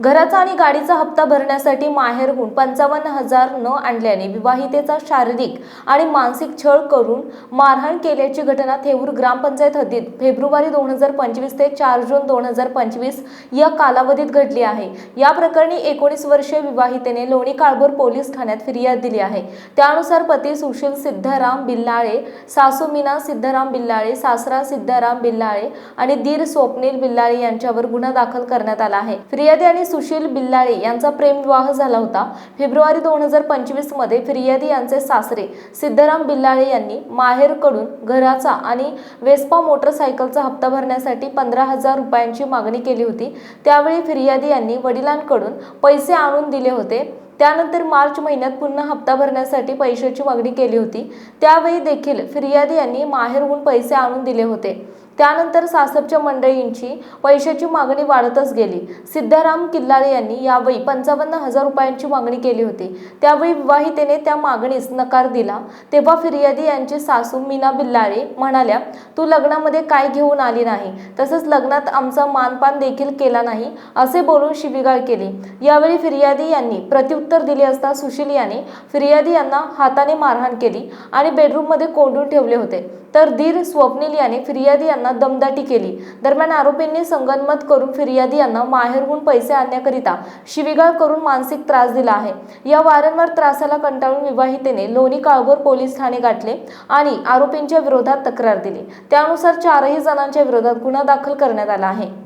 घराचा आणि गाडीचा हप्ता भरण्यासाठी माहेरहून पंचावन्न हजार न आणल्याने विवाहितेचा शारीरिक आणि मानसिक छळ करून मारहाण केल्याची घटना थेऊर ग्रामपंचायत हद्दीत फेब्रुवारी दोन हजार पंचवीस ते चार जून दोन हजार पंचवीस या कालावधीत घडली आहे. या प्रकरणी एकोणीस वर्षीय विवाहितेने लोणी काळभोर पोलीस ठाण्यात फिर्याद दिली आहे. त्यानुसार पती सुशील सिद्धाराम बिल्लाळे सासू मीना सिद्धाराम बिल्लाळे सासरा सिद्धाराम बिल्लाळे आणि दीर स्वप्नील बिल्लाळे यांच्यावर गुन्हा दाखल करण्यात आला आहे. फिर्यादी आणि सुशील बिल्लाळे यांचा प्रेमविवाह झाला होता. फेब्रुवारी दोन हजार पंचवीसमध्ये फिर्यादी यांचे सासरे सिद्धराम बिल्लाळे यांनी माहेरकडून घराचा आणि वेस्पा मोटरसायकलचा हप्ता भरण्यासाठी पंधरा हजार रुपयांची मागणी केली होती. त्यावेळी फिर्यादी यांनी वडिलांकडून पैसे आणून दिले होते. त्यानंतर मार्च महिन्यात पुन्हा हप्ता भरण्यासाठी पैशाची मागणी केली होती. त्यावेळी देखील फिर्यादी यांनी माहेरहून पैसे आणून दिले होते. त्यानंतर सासरच्या मंडळींची पैशाची मागणी वाढतच गेली. सिद्धाराम किल्लाळे यांनी यावेळी पंचावन्न हजार रुपयांची मागणी केली होती. त्यावेळी विवाहितेने त्या मागणीस नकार दिला. तेव्हा फिर्यादी यांची सासू मीना बिल्लाळे म्हणाल्या तू लग्नामध्ये काय घेऊन आली नाही? तसंच लग्नात आमचा मानपान देखील केला नाही असे बोलून शिवीगाळ केली. यावेळी फिर्यादी यांनी प्रत्युत्तर दिले असता सुशील याने फिर्यादी यांना हाताने मारहाण केली आणि बेडरूममध्ये कोंडून ठेवले होते. तर धीर स्वप्नील याने फिर्यादी यांना दमदाटी केली. दरम्यान आरोपींनी संगनमत करून फिर्यादी यांना माहेरहून पैसे आणण्याकरिता शिवीगाळ करून मानसिक त्रास दिला आहे. या वारंवार त्रासाला कंटाळून विवाहितेने लोणी काळभोर पोलीस ठाणे गाठले आणि आरोपींच्या विरोधात तक्रार दिली. त्यानुसार चारही जणांच्या विरोधात गुन्हा दाखल करण्यात आला आहे.